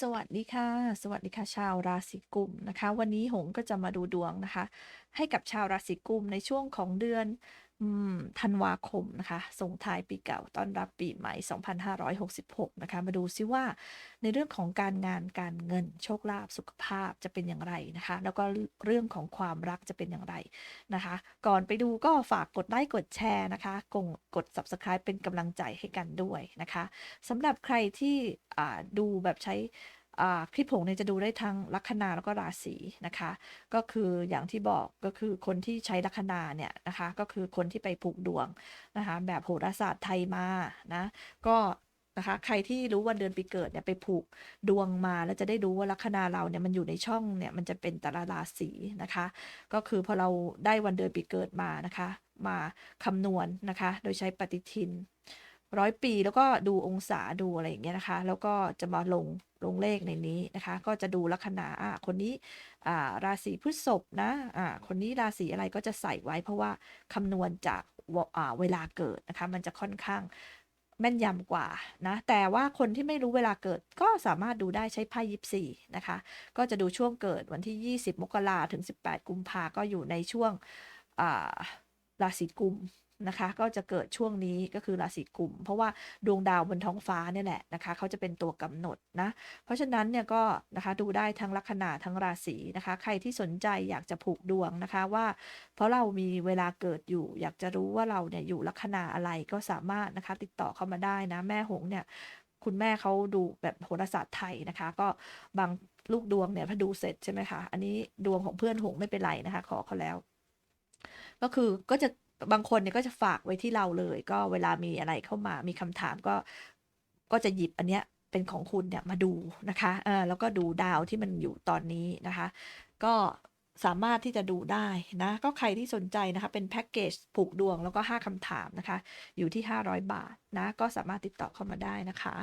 สวัสดีค่ะ สวัสดีค่ะ ชาวราศีกุมนะคะ วันนี้หงก็จะมาดูดวงนะคะ ให้กับชาวราศีกุมในช่วงของเดือน ธันวาคมนะคะ ส่งท้ายปีเก่าต้อนรับปีใหม่ 2566 นะคะ มาดูซิว่าในเรื่องของการงานการเงินโชคลาภสุขภาพจะเป็นอย่างไรนะคะ แล้วก็เรื่องของความรักจะเป็นอย่างไรนะคะ ก่อนไปดูก็ฝากกดไลค์กดแชร์นะคะ กดกด subscribe เป็นกำลังใจให้กันด้วยนะคะสำหรับใครที่ดูแบบใช้ คลิปผงเนี่ยจะดูได้ทั้งลัคนาแล้วก็ราศีนะคะ ก็คืออย่างที่บอกก็คือคนที่ใช้ลัคนาเนี่ยนะคะ ก็คือคนที่ไปผูกดวงนะคะ แบบโหราศาสตร์ไทยมานะก็นะคะใครที่รู้วันเดือนปีเกิดเนี่ยไปผูกดวงมาแล้วจะได้รู้ว่าลัคนาเราเนี่ยมันอยู่ในช่องเนี่ยมันจะเป็นแต่ละราศีนะคะ ก็คือพอเราได้วันเดือนปีเกิดมานะคะ มาคำนวณนะคะ โดยใช้ปฏิทิน ร้อยปีแล้วก็ดูองศาดูอะไรอย่างเงี้ยนะคะ แล้วก็จะมาลงลงเลขในนี้นะคะ ก็จะดูลัคนาอะคนนี้อ่าราศีพฤษภนะอ่าคนนี้ราศีอะไรก็จะใส่ไว้ เพราะว่าคำนวณจากวอ่าเวลาเกิดนะคะ มันจะค่อนข้างแม่นยำกว่านะ แต่ว่าคนที่ไม่รู้เวลาเกิดก็สามารถดูได้ใช้ไพ่ยิปซีนะคะ ก็จะดูช่วงเกิดวันที่ 20 มกราถึง 18 กุมภาก็อยู่ในช่วงอ่าราศีกุม นะคะ ก็จะเกิดช่วงนี้ก็คือราศีกุม เพราะว่าดวงดาวบนท้องฟ้าเนี่ยแหละนะคะเขาจะเป็นตัวกำหนดนะ เพราะฉะนั้นเนี่ยก็นะคะดูได้ทั้งลัคนาทั้งราศีนะคะ ใครที่สนใจอยากจะผูกดวงนะคะว่า เพราะเรามีเวลาเกิดอยู่ อยากจะรู้ว่าเราเนี่ยอยู่ลัคนาอะไรก็สามารถนะคะติดต่อเข้ามาได้นะแม่หงเนี่ยคุณแม่เขาดูแบบโหราศาสตร์ไทยนะคะ ก็บางลูกดวงเนี่ยพอดูเสร็จใช่ไหมคะ อันนี้ดวงของเพื่อนหงไม่เป็นไรนะคะ ขอเขาแล้ว ก็คือก็จะ บางคนเนี่ยก็จะฝากไว้ที่เราเลย ก็เวลามีอะไรเข้ามามีคำถามก็ก็จะหยิบอันเนี้ยเป็นของคุณเนี่ยมาดูนะคะเออแล้วก็ดูดาวที่มันอยู่ตอนนี้นะคะ ก็สามารถที่จะดูได้นะ ก็ใครที่สนใจนะคะ เป็นแพ็กเกจผูกดวงแล้วก็ 5คำถามนะคะ อยู่ที่ 500 บาทนะ ก็สามารถติดต่อเข้ามาได้นะคะ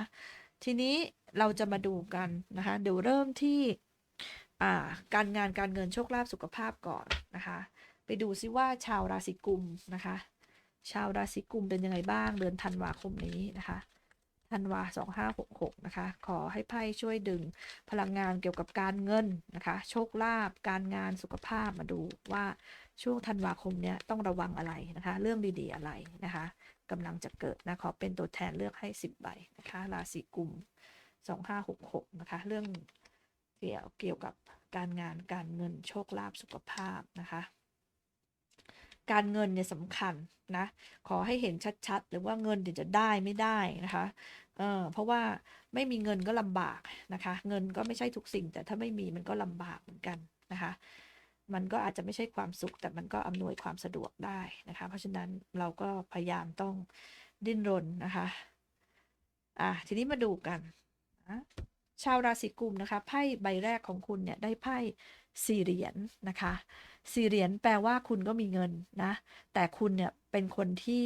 ทีนี้เราจะมาดูกันนะคะ เดี๋ยวเริ่มที่การงานการเงินโชคลาภสุขภาพก่อนนะคะ ไปดูซิว่าชาวราศีกุมนะคะ ชาวราศีกุมเป็นยังไงบ้างเดือนธันวาคมนี้นะคะธันวาสองห้าหกหกนะคะ ขอให้ไพ่ช่วยดึงพลังงานเกี่ยวกับการเงินนะคะ โชคลาภการงานสุขภาพมาดูว่าช่วงธันวาคมเนี้ยต้องระวังอะไรนะคะ เรื่องดีๆอะไรนะคะกำลังจะเกิดนะขอเป็นตัวแทนเลือกให้สิบใบนะคะราศีกุมสองห้าหกหกนะคะ เรื่องเกี่ยวเกี่ยวกับการงานการเงินโชคลาภสุขภาพนะคะ การเงินเนี่ยสำคัญนะ ขอให้เห็นชัดๆ หรือว่าเงินเดี๋ยวจะได้ไม่ได้นะคะเออเพราะว่าไม่มีเงินก็ลำบากนะคะ เงินก็ไม่ใช่ทุกสิ่ง แต่ถ้าไม่มีมันก็ลำบากเหมือนกันนะคะ มันก็อาจจะไม่ใช่ความสุข แต่มันก็อำนวยความสะดวกได้นะคะ เพราะฉะนั้นเราก็พยายามต้องดิ้นรนนะคะอะทีนี้มาดูกันนะชาวราศีกุมนะคะไพ่ใบแรกของคุณเนี่ยได้ไพ่สี่เหรียญนะคะ สี่เหรียญแปลว่าคุณก็มีเงินนะ แต่คุณเนี่ยเป็นคนที่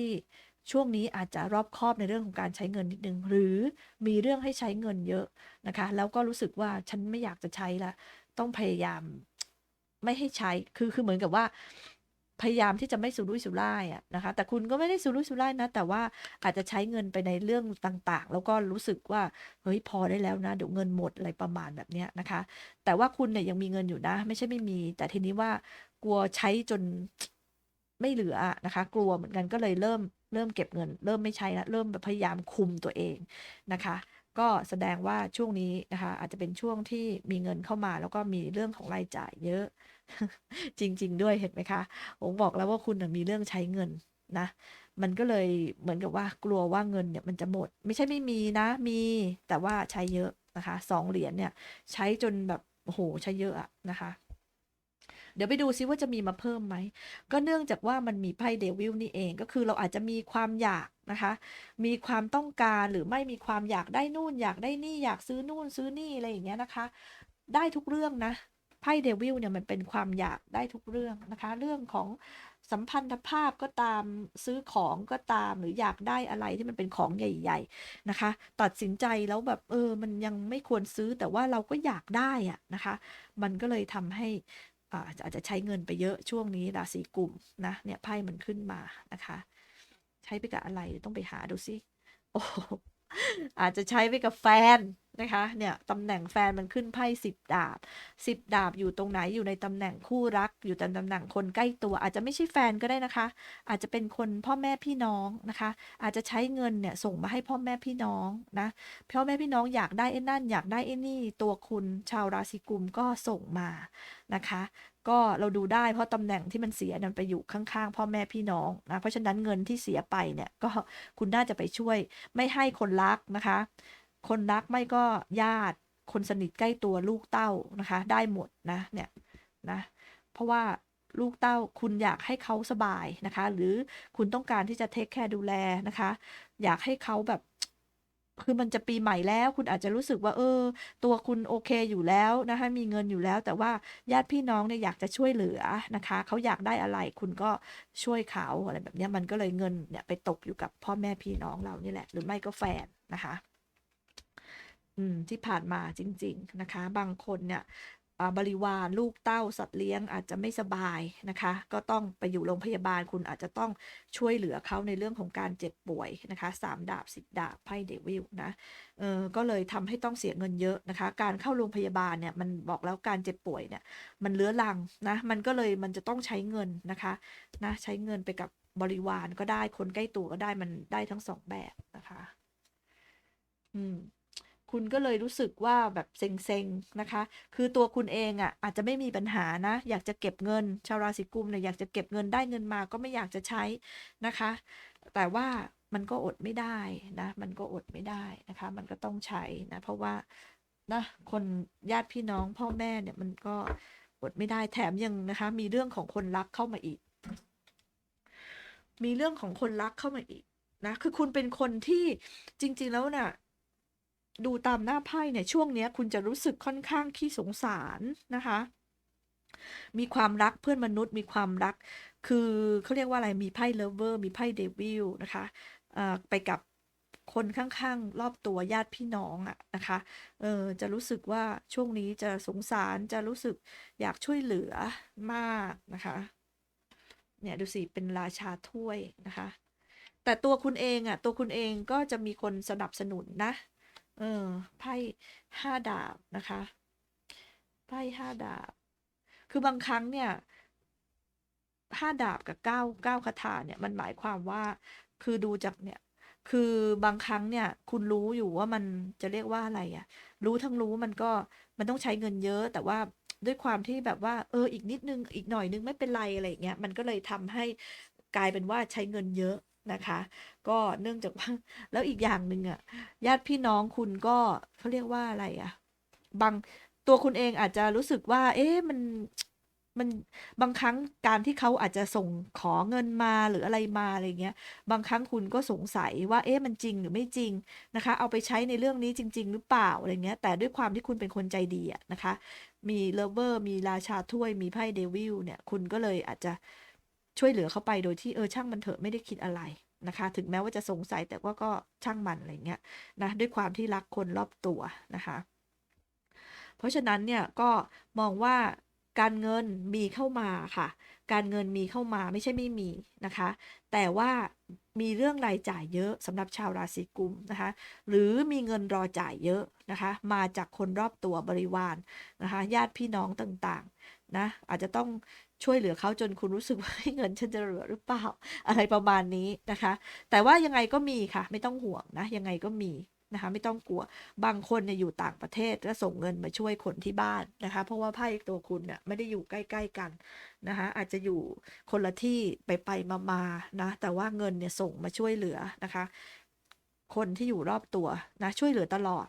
ช่วงนี้อาจจะรอบคอบในเรื่องของการใช้เงินนิดนึง หรือมีเรื่องให้ใช้เงินเยอะนะคะ แล้วก็รู้สึกว่าฉันไม่อยากจะใช้ละต้องพยายามไม่ให้ใช้ คือคือเหมือนกับว่า พยายามที่จะไม่สุรุ่ยสุร่ายอะนะคะ แต่คุณก็ไม่ได้สุรุ่ยสุร่ายนะ แต่ว่าอาจจะใช้เงินไปในเรื่องต่างๆ แล้วก็รู้สึกว่าเฮ้ยพอได้แล้วนะเดี๋ยวเงินหมดอะไรประมาณแบบเนี้ยนะคะ แต่ว่าคุณเนี่ยยังมีเงินอยู่นะ ไม่ใช่ไม่มี แต่ทีนี้ว่า กลัวใช้จนไม่เหลือนะคะ กลัวเหมือนกันก็เลยเริ่มเริ่มเก็บเงิน เริ่มไม่ใช้ละเริ่มแบบพยายามคุมตัวเองนะคะ ก็แสดงว่าช่วงนี้นะคะ อาจจะเป็นช่วงที่มีเงินเข้ามา แล้วก็มีเรื่องของรายจ่ายเยอะ จริง ๆ ด้วยเห็นไหมคะผมบอกแล้วว่าคุณมีเรื่องใช้เงินนะ มันก็เลยเหมือนกับว่ากลัวว่าเงินเนี่ยมันจะหมด ไม่ใช่ไม่มีนะ มีแต่ว่าใช้เยอะนะคะสองเหรียญเนี่ย ใช้จนแบบโอ้โหใช้เยอะอะนะคะ ดี๋ยวไปดูซิว่าจะมีมาเพิ่มไหม ก็เนื่องจากว่ามันมีไพ่เดวิลนี่เอง ก็คือเราอาจจะมีความอยากนะคะ มีความต้องการหรือไม่มีความอยากได้นู่น อยากได้นี่อยากซื้อนู่นซื้อนี่อะไรอย่างเงี้ยนะคะ ได้ทุกเรื่องนะไพ่เดวิลเนี่ยมันเป็นความอยากได้ทุกเรื่องนะคะ เรื่องของสัมพันธภาพก็ตามซื้อของก็ตามหรืออยากได้อะไรที่มันเป็นของใหญ่ ๆนะคะ ตัดสินใจแล้วแบบเออมันยังไม่ควรซื้อแต่ว่าเราก็อยากได้อะนะคะ มันก็เลยทำให้ อาจจะใช้เงินไปเยอะช่วงนี้ราศีกลุ่มนะเนี่ยไพ่มันขึ้นมานะคะ ใช้ไปกับอะไรต้องไปหาดูซิโอ้ อาจจะใช้ไปกับแฟนนะคะเนี่ยตำแหน่งแฟนมันขึ้นไพ่สิบดาบสิบดาบอยู่ตรงไหนอยู่ในตำแหน่งคู่รัก อยู่ตำแหน่งคนใกล้ตัว อาจจะไม่ใช่แฟนก็ได้นะคะ อาจจะเป็นคนพ่อแม่พี่น้องนะคะ อาจจะใช้เงินเนี่ยส่งมาให้พ่อแม่พี่น้องนะพ่อแม่พี่น้องอยากได้ไอ้นั่นอยากได้ไอ้นี่ตัวคุณชาวราศีกุมก็ส่งมานะคะ ก็เราดูได้เพราะตำแหน่งที่มันเสียนันไปอยู่ข้างๆพ่อแม่พี่น้องนะเพราะฉะนั้นเงินที่เสียไปเนี่ยก็คุณน่าจะไปช่วย ไม่ให้คนรักนะคะ คนรักไม่ก็ญาติ คนสนิทใกล้ตัวลูกเต้านะคะ ได้หมดนะเนี่ยนะเพราะว่าลูกเต้าคุณอยากให้เขาสบายนะคะ หรือคุณต้องการที่จะเทคแคร์ดูแลนะคะ อยากให้เขาแบบ คือมันจะปีใหม่แล้ว คุณอาจจะรู้สึกว่า เออ ตัวคุณโอเคอยู่แล้วนะคะมีเงินอยู่แล้ว แต่ว่าญาติพี่น้องเนี่ยอยากจะช่วยเหลือนะคะเขาอยากได้อะไรคุณก็ช่วยเขาอะไรแบบนี้มันก็เลยเงินเนี่ยไปตกอยู่กับพ่อแม่พี่น้องเรานี่แหละ หรือไม่ก็แฟนนะคะอืมที่ผ่านมาจริง ๆ นะคะ บางคนเนี่ย บริวารลูกเต้าสัตว์เลี้ยงอาจจะไม่สบายนะคะ ก็ต้องไปอยู่โรงพยาบาลคุณอาจจะต้องช่วยเหลือเขาในเรื่องของการเจ็บป่วยนะคะสามดาบสิบดาบไพ่เดวิลนะเออก็เลยทำให้ต้องเสียเงินเยอะนะคะ การเข้าโรงพยาบาลเนี่ยมันบอกแล้วการเจ็บป่วยเนี่ยมันเลื้อรังนะมันก็เลยมันจะต้องใช้เงินนะคะนะใช้เงินไปกับบริวารก็ได้คนใกล้ตัวก็ได้มันได้ทั้งสองแบบนะคะ อืม คุณก็เลยรู้สึกว่าแบบเซ็งๆนะคะ คือตัวคุณเองอะ่ะอาจจะไม่มีปัญหานะ อยากจะเก็บเงิน ชาวราศีกุมเนี่ยอยากจะเก็บเงินได้เงินมาก็ไม่อยากจะใช้นะคะ แต่ว่ามันก็อดไม่ได้นะ มันก็อดไม่ได้นะคะ มันก็ต้องใช้นะ เพราะว่านะคนญาติพี่น้องพ่อแม่เนี่ยมันก็อดไม่ได้แถมยังนะคะ มีเรื่องของคนรักเข้ามาอีก มีเรื่องของคนรักเข้ามาอีกนะ คือคุณเป็นคนที่จริง ๆ แล้วน่ะ ดูตามหน้าไพ่เนี่ยช่วงนี้คุณจะรู้สึกค่อนข้างขี้สงสารนะคะ มีความรักเพื่อนมนุษย์ มีความรัก คือเขาเรียกว่าอะไรมีไพ่เลเวอร์มีไพ่เดวิลนะคะไปกับคนข้างๆ รอบตัวญาติพี่น้องอะนะคะ เออจะรู้สึกว่าช่วงนี้จะสงสารจะรู้สึกอยากช่วยเหลือมากนะคะ เนี่ยดูสิเป็นราชาถ้วยนะคะ แต่ตัวคุณเองอะตัวคุณเองก็จะมีคนสนับสนุนนะ เออไพ่ห้าดาบนะคะไพ่ห้าดาบ คือบางครั้งเนี่ยห้าดาบกับเก้าเก้าคาถาเนี่ยมันหมายความว่า คือดูจากเนี่ยคือบางครั้งเนี่ย คุณรู้อยู่ว่ามันจะเรียกว่าอะไรอะรู้ทั้งรู้มันก็มันต้องใช้เงินเยอะ แต่ว่าด้วยความที่แบบว่า เอออีกนิดนึงอีกหน่อยนึงไม่เป็นไรอะไรเงี้ยมันก็เลยทำให้กลายเป็นว่าใช้เงินเยอะ นะคะ ก็เนื่องจากว่าแล้วอีกอย่างหนึ่งอะญาติพี่น้องคุณก็เขาเรียกว่าอะไรอะบางตัวคุณเองอาจจะรู้สึกว่า เอ๊ะมันมันบางครั้งการที่เขาอาจจะส่งขอเงินมาหรืออะไรมาอะไรเงี้ย บางครั้งคุณก็สงสัยว่าเอ๊ะมันจริงหรือไม่จริงนะคะ เอาไปใช้ในเรื่องนี้จริง ๆ หรือเปล่าอะไรเงี้ย แต่ด้วยความที่คุณเป็นคนใจดีอะนะคะ มีเลเวอร์มีราชาถ้วยมีไพ่เดวิลเนี่ย คุณก็เลยอาจจะ ช่วยเหลือเขาไปโดยที่เออช่างมันเถอะไม่ได้คิดอะไรนะคะ ถึงแม้ว่าจะสงสัยแต่ว่าก็ช่างมันอะไรเงี้ยนะด้วยความที่รักคนรอบตัวนะคะ เพราะฉะนั้นเนี่ยก็มองว่าการเงินมีเข้ามาค่ะ การเงินมีเข้ามาไม่ใช่ไม่มีนะคะ แต่ว่ามีเรื่องรายจ่ายเยอะสำหรับชาวราศีกุมนะคะ หรือมีเงินรอจ่ายเยอะนะคะ มาจากคนรอบตัวบริวารนะคะ ญาติพี่น้องต่างๆนะอาจจะต้อง ช่วยเหลือเขาจนคุณรู้สึกว่าเงินฉันจะเหลือหรือเปล่า อะไรประมาณนี้นะคะ แต่ว่ายังไงก็มีค่ะ ไม่ต้องห่วงนะ ยังไงก็มีนะคะไม่ต้องกลัวบางคนเนี่ยอยู่ต่างประเทศก็ส่งเงินมาช่วยคนที่บ้านนะคะ เพราะว่าไพ่ตัวคุณเนี่ยไม่ได้อยู่ใกล้ ๆกันนะคะอาจจะอยู่คนละที่ไปไปมาๆนะแต่ว่าเงินเนี่ยส่งมาช่วยเหลือนะคะ คนที่อยู่รอบตัวนะช่วยเหลือตลอด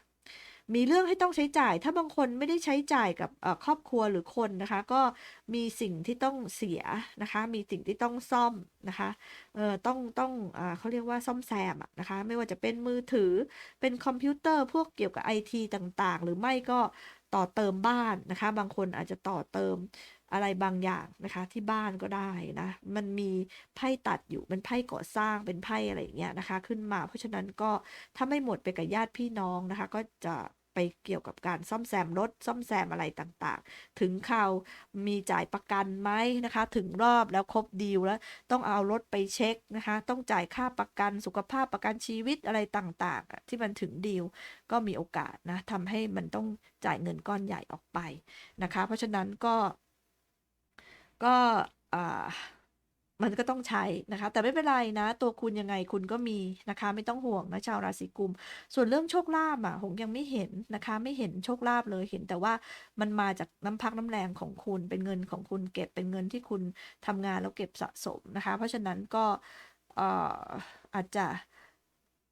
มีเรื่องให้ต้องใช้จ่าย ถ้าบางคนไม่ได้ใช้จ่ายกับครอบครัวหรือคนนะคะ ก็มีสิ่งที่ต้องเสียนะคะ มีสิ่งที่ต้องซ่อมนะคะเออต้องต้องอเขาเรียกว่าซ่อมแซมนะคะ ไม่ว่าจะเป็นมือถือเป็นคอมพิวเตอร์พวกเกี่ยวกับไอทีต่างๆ หรือไม่ก็ต่อเติมบ้านนะคะ บางคนอาจจะต่อเติมอะไรบางอย่างนะคะที่บ้านก็ได้นะ มันมีไพ่ตัดอยู่เป็นไพ่ก่อสร้างเป็นไพ่อะไรอย่างเงี้ยนะคะ ขึ้นมาเพราะฉะนั้นก็ถ้าไม่หมดไปกับญาติพี่น้องนะคะ ก็จะ ไปเกี่ยวกับการซ่อมแซมรถซ่อมแซมอะไรต่างๆ ถึงข่าวมีจ่ายประกันไหมนะคะ ถึงรอบแล้วครบดีลแล้วต้องเอารถไปเช็คนะคะ ต้องจ่ายค่าประกันสุขภาพประกันชีวิตอะไรต่างๆ ที่มันถึงดีลก็มีโอกาสนะทำให้มันต้องจ่ายเงินก้อนใหญ่ออกไปนะคะ เพราะฉะนั้นก็ก็อ่า มันก็ต้องใช้นะคะ แต่ไม่เป็นไรนะ ตัวคุณยังไงคุณก็มีนะคะ ไม่ต้องห่วงนะชาวราศีกุม ส่วนเรื่องโชคลาภอะหงยังไม่เห็นนะคะ ไม่เห็นโชคลาภเลยเห็นแต่ว่ามันมาจากน้ำพักน้ำแรงของคุณเป็นเงินของคุณเก็บเป็นเงินที่คุณทำงานแล้วเก็บสะสมนะคะ เพราะฉะนั้นก็อาจจะ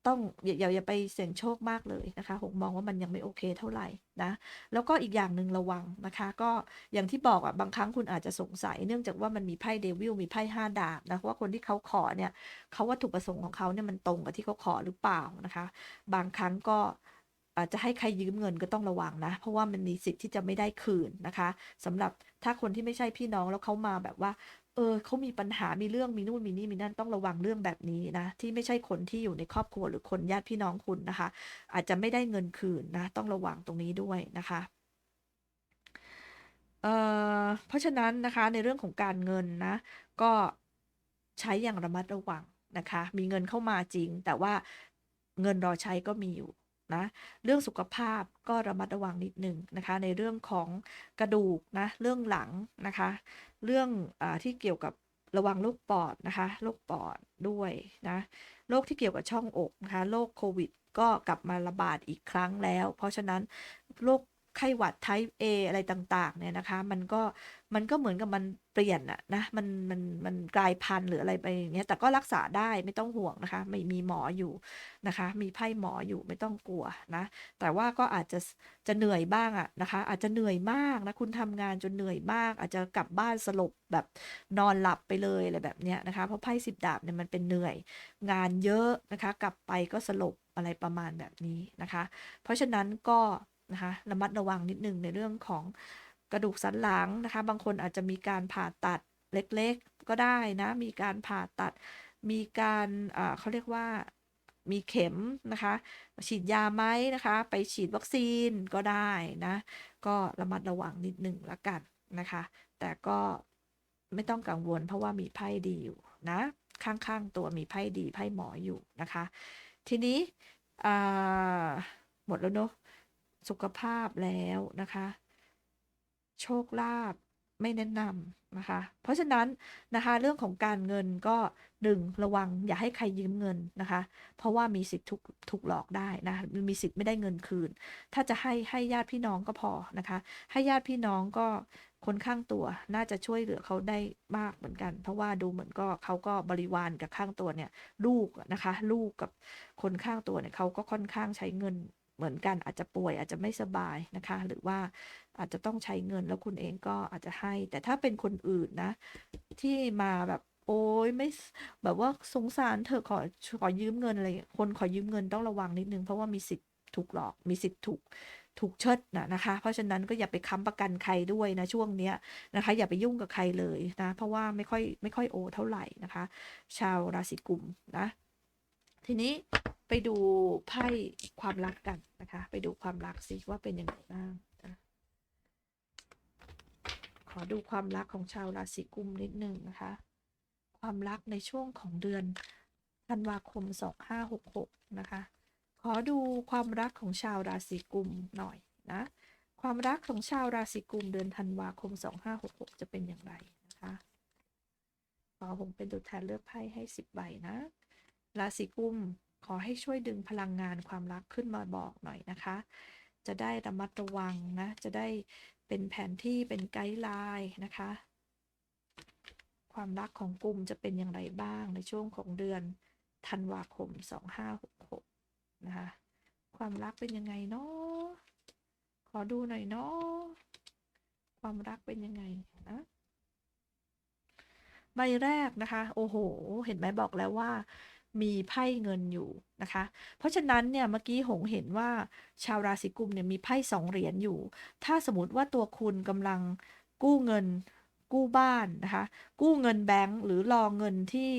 ต้องอย่าอย่าอย่าไปเสี่ยงโชคมากเลยนะคะหงมองว่ามันยังไม่โอเคเท่าไหร่นะแล้วก็อีกอย่างหนึ่งระวังนะคะ ก็อย่างที่บอกอะบางครั้งคุณอาจจะสงสัย เนื่องจากว่ามันมีไพ่เดวิลมีไพ่ห้าดาบนะว่าคนที่เขาขอเนี่ยเขาวัตถุประสงค์ของเขาเนี่ยมันตรงกับที่เขาขอหรือเปล่านะคะ บางครั้งก็อาจจะให้ใครยืมเงินก็ต้องระวังนะ เพราะว่ามันมีสิทธิ์ที่จะไม่ได้คืนนะคะสำหรับถ้าคนที่ไม่ใช่พี่น้องแล้วเขามาแบบว่า เออเขามีปัญหามีเรื่องมีนู่นมีนี่มีนั่นต้องระวังเรื่องแบบนี้นะ ที่ไม่ใช่คนที่อยู่ในครอบครัวหรือคนญาติพี่น้องคุณนะคะ อาจจะไม่ได้เงินคืนนะ ต้องระวังตรงนี้ด้วยนะคะเอ่อเพราะฉะนั้นนะคะในเรื่องของการเงินนะ ก็ใช้อย่างระมัดระวังนะคะ มีเงินเข้ามาจริง แต่ว่าเงินรอใช้ก็มีอยู่นะเรื่องสุขภาพก็ระมัดระวังนิดหนึ่งนะคะ ในเรื่องของกระดูกนะเรื่องหลังนะคะ เรื่องอที่เกี่ยวกับระวังโรคปอดนะคะโรคปอดด้วยนะโรคที่เกี่ยวกับช่องอกนะคะโรคโควิดก็กลับมาระบาดอีกครั้งแล้ว เพราะฉะนั้นโรค ไข้หวัดไทป์ A อะไรต่างๆ เนี่ยนะคะ มันก็มันก็เหมือนกับมันเปลี่ยนอะนะมันมันมันกลายพันธุ์หรืออะไรไปอย่างเงี้ยแต่ก็รักษาได้ไม่ต้องห่วงนะคะไม่มีหมออยู่นะคะ มีไพ่หมออยู่ไม่ต้องกลัวนะ แต่ว่าก็อาจจะจะเหนื่อยบ้างอะนะคะ อาจจะเหนื่อยมากนะคุณทำงานจนเหนื่อยมาก อาจจะกลับบ้านสลบแบบนอนหลับไปเลยอะไรแบบเนี้ยนะคะ เพราะไพ่สิบดาบเนี่ยมันเป็นเหนื่อย งานเยอะนะคะ กลับไปก็สลบอะไรประมาณแบบนี้นะคะ เพราะฉะนั้นก็ นะคะระมัดระวังนิดนึงในเรื่องของกระดูกสันหลังนะคะ บางคนอาจจะมีการผ่าตัดเล็กๆก็ได้นะ มีการผ่าตัด มีการเขาเรียกว่ามีเข็มนะคะ ฉีดยาไหมนะคะ ไปฉีดวัคซีนก็ได้นะ ก็ระมัดระวังนิดหนึ่งละกันนะคะ แต่ก็ไม่ต้องกังวลเพราะว่ามีไพ่ดีอยู่นะ ข้างๆตัวมีไพ่ดีไพ่หมออยู่นะคะ ทีนี้หมดแล้วเนอะ สุขภาพแล้วนะคะ โชคลาภไม่แนะนำนะคะ เพราะฉะนั้นนะคะเรื่องของการเงินก็หนึ่งระวังอย่าให้ใครยืมเงินนะคะ เพราะว่ามีสิทธิ์ถูกถูกหลอกได้นะมีสิทธิ์ไม่ได้เงินคืน ถ้าจะให้ให้ญาติพี่น้องก็พอนะคะ ให้ญาติพี่น้องก็คนข้างตัวน่าจะช่วยเหลือเขาได้มากเหมือนกัน เพราะว่าดูเหมือนก็เขาก็บริวารกับข้างตัวเนี่ย ลูกนะคะ ลูกกับคนข้างตัวเนี่ยเขาก็ค่อนข้างใช้เงิน เหมือนกันอาจจะป่วยอาจจะไม่สบายนะคะ หรือว่าอาจจะต้องใช้เงินแล้วคุณเองก็อาจจะให้ แต่ถ้าเป็นคนอื่นนะ ที่มาแบบโอ้ยไม่แบบว่าสงสารเธอขอขอยืมเงินอะไรคนขอยืมเงินต้องระวังนิดนึงเพราะว่ามีสิทธิ์ถูกหลอกมีสิทธิ์ถูกถูกเชิดนะนะคะ เพราะฉะนั้นก็อย่าไปค้ำประกันใครด้วยนะช่วงเนี้ยนะคะ อย่าไปยุ่งกับใครเลยนะ เพราะว่าไม่ค่อยไม่ค่อยโอเท่าไหร่นะคะ ชาวราศีกุมนะ ทีนี้ไปดูไพ่ความรักกันนะคะ ไปดูความรักสิว่าเป็นยังไงบ้างขอดูความรักของชาวราศีกุมนิดหนึ่งนะคะ ความรักในช่วงของเดือนธันวาคม 2566 นะคะ ขอดูความรักของชาวราศีกุมหน่อยนะ ความรักของชาวราศีกุมเดือนธันวาคม 2566 จะเป็นอย่างไรนะคะ ขอผมเป็นตัวแทนเลือกไพ่ให้ 10 ใบนะ ราศีกุมขอให้ช่วยดึงพลังงานความรักขึ้นมาบอกหน่อยนะคะ จะได้ระมัดระวังนะ จะได้เป็นแผนที่เป็นไกด์ไลน์นะคะ ความรักของกลุ่มจะเป็นอย่างไรบ้างในช่วงของเดือนธันวาคม 2566 นะคะ ความรักเป็นยังไงเนาะขอดูหน่อยเนาะความรักเป็นยังไงนะใบแรกนะคะ โอ้โห เห็นไหมบอกแล้วว่า มีไพ่เงินอยู่นะคะ เพราะฉะนั้นเนี่ยเมื่อกี้หงเห็นว่าชาวราศีกุมเนี่ยมีไพ่สองเหรียญอยู่ ถ้าสมมติว่าตัวคุณกำลังกู้เงินกู้บ้านนะคะ กู้เงินแบงก์หรือรอเงินที่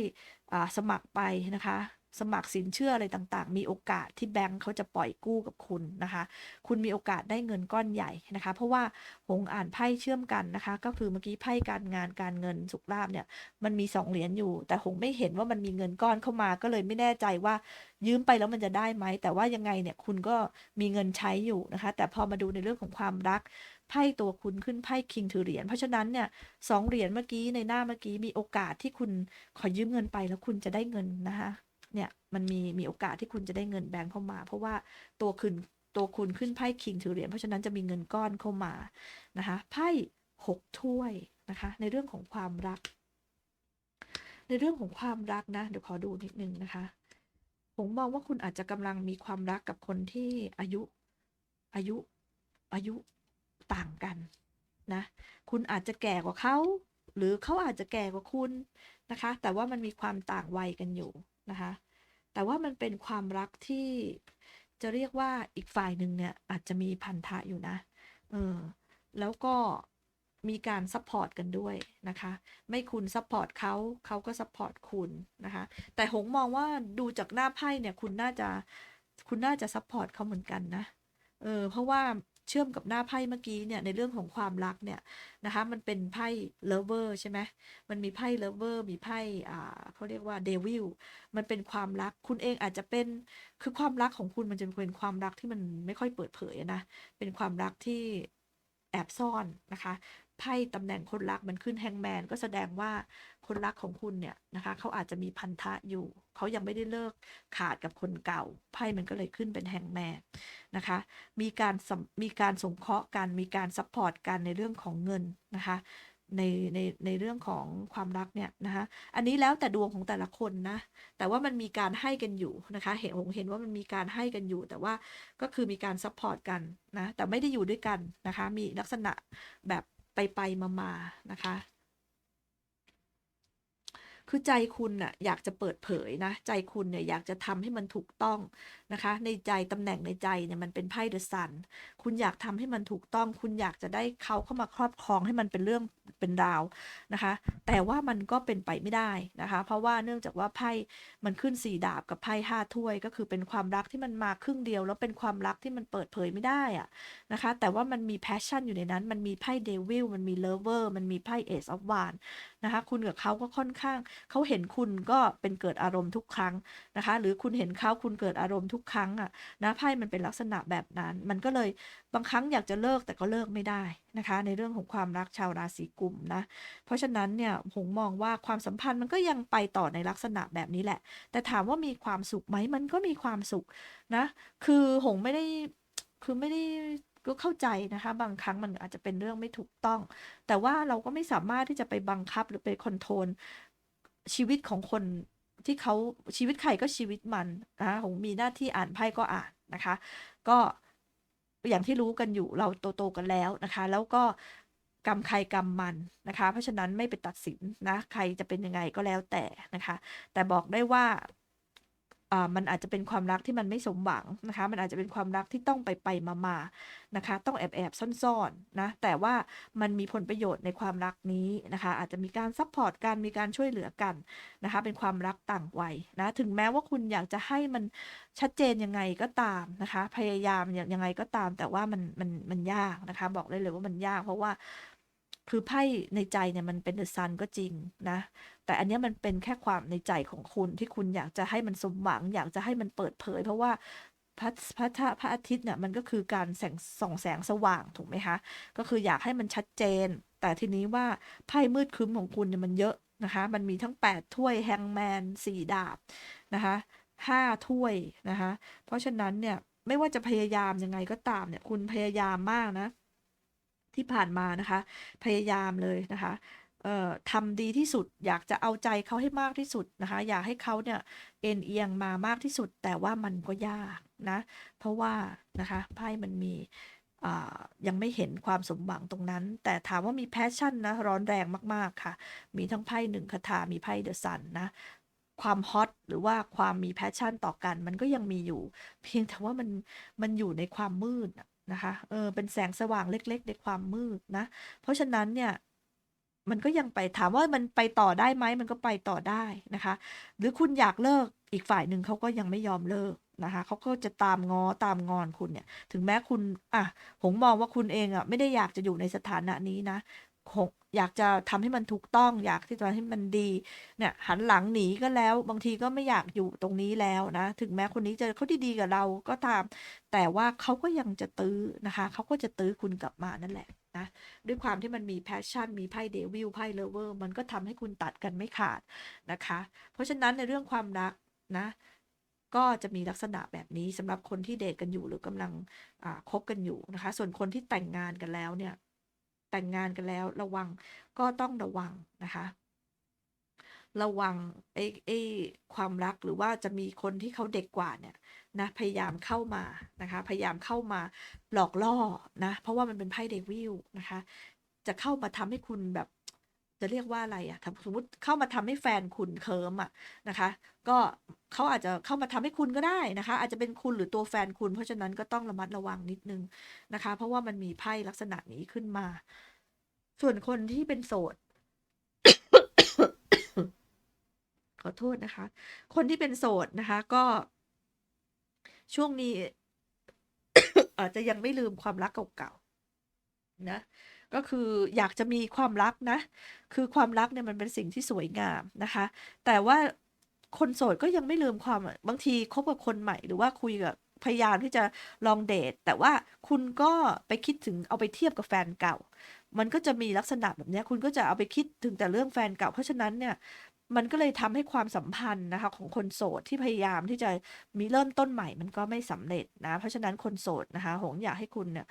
สมัครไปนะคะ สมัครสินเชื่ออะไรต่างๆ มีโอกาสที่แบงก์เขาจะปล่อยกู้กับคุณนะคะ คุณมีโอกาสได้เงินก้อนใหญ่นะคะ เพราะว่าหงอ่านไพ่เชื่อมกันนะคะ ก็คือเมื่อกี้ไพ่การงานการเงินสุขลาภเนี่ย มันมีสองเหรียญอยู่ แต่หงไม่เห็นว่ามันมีเงินก้อนเข้ามา ก็เลยไม่แน่ใจว่ายืมไปแล้วมันจะได้ไหม แต่ว่ายังไงเนี่ยคุณก็มีเงินใช้อยู่นะคะ แต่พอมาดูในเรื่องของความรักไพ่ตัวคุณขึ้นไพ่คิงถือเหรียญเพราะฉะนั้นเนี่ยสองเหรียญเมื่อกี้ในหน้าเมื่อกี้มีโอกาสที่คุณขอยืมเงินไปแล้วคุณจะได้เงินนะคะ เนี่ยมันมีมีโอกาสที่คุณจะได้เงินแบงค์เข้ามา เพราะว่าตัวคุณตัวคุณขึ้นไพ่คิงถือเหรียญเพราะฉะนั้นจะมีเงินก้อนเข้ามานะคะไพ่หกถ้วยนะคะในเรื่องของความรัก ในเรื่องของความรักนะ เดี๋ยวขอดูนิดนึงนะคะ ผมมองว่าคุณอาจจะกำลังมีความรักกับคนที่อายุอายุอายุต่างกันนะ คุณอาจจะแก่กว่าเขา หรือเขาอาจจะแก่กว่าคุณนะคะ แต่ว่ามันมีความต่างวัยกันอยู่ นะคะ แต่ว่ามันเป็นความรักที่จะเรียกว่าอีกฝ่ายหนึ่งเนี่ยอาจจะมีพันธะอยู่นะ เออ แล้วก็มีการซัพพอร์ตกันด้วยนะคะ ไม่คุณซัพพอร์ตเขาเขาก็ซัพพอร์ตคุณนะคะ แต่หงมองว่าดูจากหน้าไพ่เนี่ยคุณน่าจะคุณน่าจะซัพพอร์ตเขาเหมือนกันนะ เออ เพราะว่า เชื่อมกับหน้าไพ่เมื่อกี้เนี่ยในเรื่องของความรักเนี่ยนะคะมันเป็นไพ่เลเวอร์ใช่ไหมมันมีไพ่เลเวอร์มีไพ่อ่าเขาเรียกว่าเดวิลมันเป็นความรักคุณเองอาจจะเป็นคือความรักของคุณมันจะเป็นความรักที่มันไม่ค่อยเปิดเผยนะเป็นความรักที่แอบซ่อนนะคะ ไพ่ตำแหน่งคนรักมันขึ้นแฮงแมนก็แสดงว่าคนรักของคุณเนี่ยนะคะเขาอาจจะมีพันธะอยู่ เขายังไม่ได้เลิกขาดกับคนเก่า ไพ่มันก็เลยขึ้นเป็นแฮงแมนนะคะ มีการมีการสงเคราะห์กันมีการซัพพอร์ตกันในเรื่องของเงินนะคะในในในเรื่องของความรักเนี่ยนะคะอันนี้แล้วแต่ดวงของแต่ละคนนะ แต่ว่ามันมีการให้กันอยู่นะคะ เห็นผมเห็นว่ามันมีการให้กันอยู่ แต่ว่าก็คือมีการซัพพอร์ตกันนะ แต่ไม่ได้อยู่ด้วยกันนะคะ มีลักษณะแบบ ไปไปมามานะคะ คือใจคุณน่ะอยากจะเปิดเผยนะ ใจคุณเนี่ยอยากจะทำให้มันถูกต้อง นะคะ ในใจตำแหน่งในใจเนี่ยมันเป็นไพ่เดอะซันคุณอยากทำให้มันถูกต้อง คุณอยากจะได้เขาเข้ามาครอบครองให้มันเป็นเรื่องเป็นราวนะคะ แต่ว่ามันก็เป็นไปไม่ได้นะคะ เพราะว่าเนื่องจากว่าไพ่มันขึ้นสี่ดาบกับไพ่ห้าถ้วย ก็คือเป็นความรักที่มันมาครึ่งเดียว แล้วเป็นความรักที่มันเปิดเผยไม่ได้อะนะคะ แต่ว่ามันมีแพชชั่นอยู่ในนั้น มันมีไพ่เดวิลมันมีเลเวอร์มันมีไพ่เอซออฟวานนะคะคุณกับเขาก็ค่อนข้างเขาเห็นคุณก็เป็นเกิดอารมณ์ทุกครั้งนะคะ หรือคุณเห็นเขาคุณเกิดอารมณ์ทุกกครั้งอะนะไพ่มันเป็นลักษณะแบบนั้น มันก็เลยบางครั้งอยากจะเลิกแต่ก็เลิกไม่ได้นะคะ ในเรื่องของความรักชาวราศีกุมนะเพราะฉะนั้นเนี่ยผมมองว่าความสัมพันธ์มันก็ยังไปต่อในลักษณะแบบนี้แหละ แต่ถามว่ามีความสุขไหมมันก็มีความสุขนะคือหงไม่ได้คือไม่ได้ก็เข้าใจนะคะ บางครั้งมันอาจจะเป็นเรื่องไม่ถูกต้อง แต่ว่าเราก็ไม่สามารถที่จะไปบังคับหรือไปคอนโทรลชีวิตของคน ที่เขาชีวิตใครก็ชีวิตมันนะหงมีหน้าที่อ่านไพ่ก็อ่านนะคะ ก็อย่างที่รู้กันอยู่เราโตๆกันแล้วนะคะ แล้วก็กรรมใครกรรมมันนะคะ เพราะฉะนั้นไม่ไปตัดสินนะ ใครจะเป็นยังไงก็แล้วแต่นะคะ แต่บอกได้ว่า มันอาจจะเป็นความรักที่มันไม่สมหวังนะคะ มันอาจจะเป็นความรักที่ต้องไปไปมามานะคะ ต้องแอบแอบซ่อนๆนะ แต่ว่ามันมีผลประโยชน์ในความรักนี้นะคะ อาจจะมีการซัพพอร์ตกัน มีการช่วยเหลือกันนะคะ เป็นความรักต่างวัยนะ ถึงแม้ว่าคุณอยากจะให้มันชัดเจนยังไงก็ตามนะคะ พยายามยังไงก็ตาม แต่ว่ามันมันมันยากนะคะ บอกได้เลยว่ามันยาก เพราะว่า คือไพ่ในใจเนี่ยมันเป็นเดอะซันก็จริงนะ แต่อันนี้มันเป็นแค่ความในใจของคุณที่คุณอยากจะให้มันสมหวัง อยากจะให้มันเปิดเผย เพราะว่าพระพระพระอาทิตย์เนี่ยมันก็คือการแสงส่องแสงสว่างถูกไหมคะ ก็คืออยากให้มันชัดเจน แต่ทีนี้ว่าไพ่มืดคึ้มของคุณเนี่ยมันเยอะนะคะ มันมีทั้ง 8 ถ้วยแฮงแมนสี่ดาบนะคะห้าถ้วยนะคะ เพราะฉะนั้นเนี่ยไม่ว่าจะพยายามยังไงก็ตามเนี่ยคุณพยายามมากนะ ที่ผ่านมานะคะ พยายามเลยนะคะทำดีที่สุดอยากจะเอาใจเขาให้มากที่สุดนะคะ อยากให้เขาเนี่ยเอ็นเอียงมามากที่สุด แต่ว่ามันก็ยากนะ เพราะว่านะคะไพ่มันมียังไม่เห็นความสมหวังตรงนั้น แต่ถามว่ามีแพชชั่นนะ ร้อนแรงมากๆค่ะ มีทั้งไพ่หนึ่งคาถามีไพ่เดอะซันนะ ความฮอตหรือว่าความมีแพชชั่นต่อกัน มันก็ยังมีอยู่ เพียงแต่ว่ามันมันอยู่ในความมืด นะคะ เออ เป็นแสงสว่างเล็ก ๆ ในความมืดนะ เพราะฉะนั้นเนี่ยมันก็ยังไปถามว่ามันไปต่อได้ไหมมันก็ไปต่อได้นะคะ หรือคุณอยากเลิกอีกฝ่ายหนึ่งเขาก็ยังไม่ยอมเลิกนะคะเขาก็จะตามง้อตามงอนคุณเนี่ย ถึงแม้คุณอะหงมองว่าคุณเองอะไม่ได้อยากจะอยู่ในสถานะนี้นะ อยากจะทำให้มันถูกต้อง อยากที่จะให้มันดี เนี่ย หันหลังหนีก็แล้ว บางทีก็ไม่อยากอยู่ตรงนี้แล้วนะ ถึงแม้คนนี้จะเขาดีๆกับเราก็ตาม แต่ว่าเขาก็ยังจะตื้อนะคะ เขาก็จะตื้อคุณกลับมานั่นแหละนะ ด้วยความที่มันมีแพชชั่น มีไพ่เดวิลไพ่เลเวอร์ มันก็ทำให้คุณตัดกันไม่ขาดนะคะ เพราะฉะนั้นในเรื่องความรักนะ ก็จะมีลักษณะแบบนี้สำหรับคนที่เดทกันอยู่หรือกำลังคบกันอยู่นะคะ ส่วนคนที่แต่งงานกันแล้วเนี่ย แต่งงานกันแล้ว ระวังก็ต้องระวังนะคะ ระวังไอ้ไอ้ความรักหรือว่าจะมีคนที่เขาเด็กกว่าเนี่ยนะพยายามเข้ามานะคะ พยายามเข้ามาหลอกล่อนะ เพราะว่ามันเป็นไพ่เดวิลนะคะ จะเข้ามาทำให้คุณแบบ จะเรียกว่าอะไรอะสมมติเข้ามาทำให้แฟนคุณเคิร์มอะนะคะ ก็เขาอาจจะเข้ามาทำให้คุณก็ได้นะคะ อาจจะเป็นคุณหรือตัวแฟนคุณ เพราะฉะนั้นก็ต้องระมัดระวังนิดนึงนะคะ เพราะว่ามันมีไพ่ลักษณะนี้ขึ้นมา ส่วนคนที่เป็นโสดขอโทษนะคะ คนที่เป็นโสดนะคะ ก็ช่วงนี้อาจจะยังไม่ลืมความรักเก่าๆนะ ก็คืออยากจะมีความรักนะ คือความรักเนี่ยมันเป็นสิ่งที่สวยงามนะคะ แต่ว่าคนโสดก็ยังไม่ลืมความบางทีคบกับคนใหม่หรือว่าคุยกับพยายามที่จะลองเดท แต่ว่าคุณก็ไปคิดถึงเอาไปเทียบกับแฟนเก่า มันก็จะมีลักษณะแบบนี้คุณก็จะเอาไปคิดถึงแต่เรื่องแฟนเก่า เพราะฉะนั้นเนี่ยมันก็เลยทำให้ความสัมพันธ์นะคะ ของคนโสดที่พยายามที่จะมีเริ่มต้นใหม่ มันก็ไม่สำเร็จนะ เพราะฉะนั้นคนโสดนะคะหงอยากให้คุณเนี่ย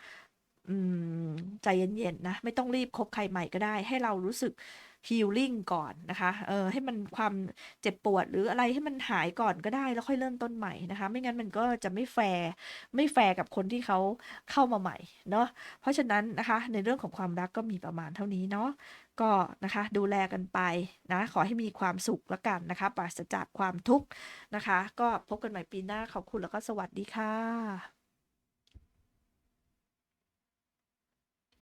อืม ใจเย็นๆนะ ไม่ต้องรีบคบใครใหม่ก็ได้ ให้เรารู้สึก healing ก่อนนะคะ เออให้มันความเจ็บปวดหรืออะไรให้มันหายก่อนก็ได้ แล้วค่อยเริ่มต้นใหม่นะคะ ไม่งั้นมันก็จะไม่แฟร์ไม่แฟร์กับคนที่เขาเข้ามาใหม่เนาะเพราะฉะนั้นนะคะ ในเรื่องของความรักก็มีประมาณเท่านี้เนาะก็นะคะ ดูแลกันไปนะ ขอให้มีความสุขล้วกันนะคะปราศจากความทุกข์นะคะ ก็พบกันใหม่ปีหน้าขอบคุณแล้วก็สวัสดีค่ะ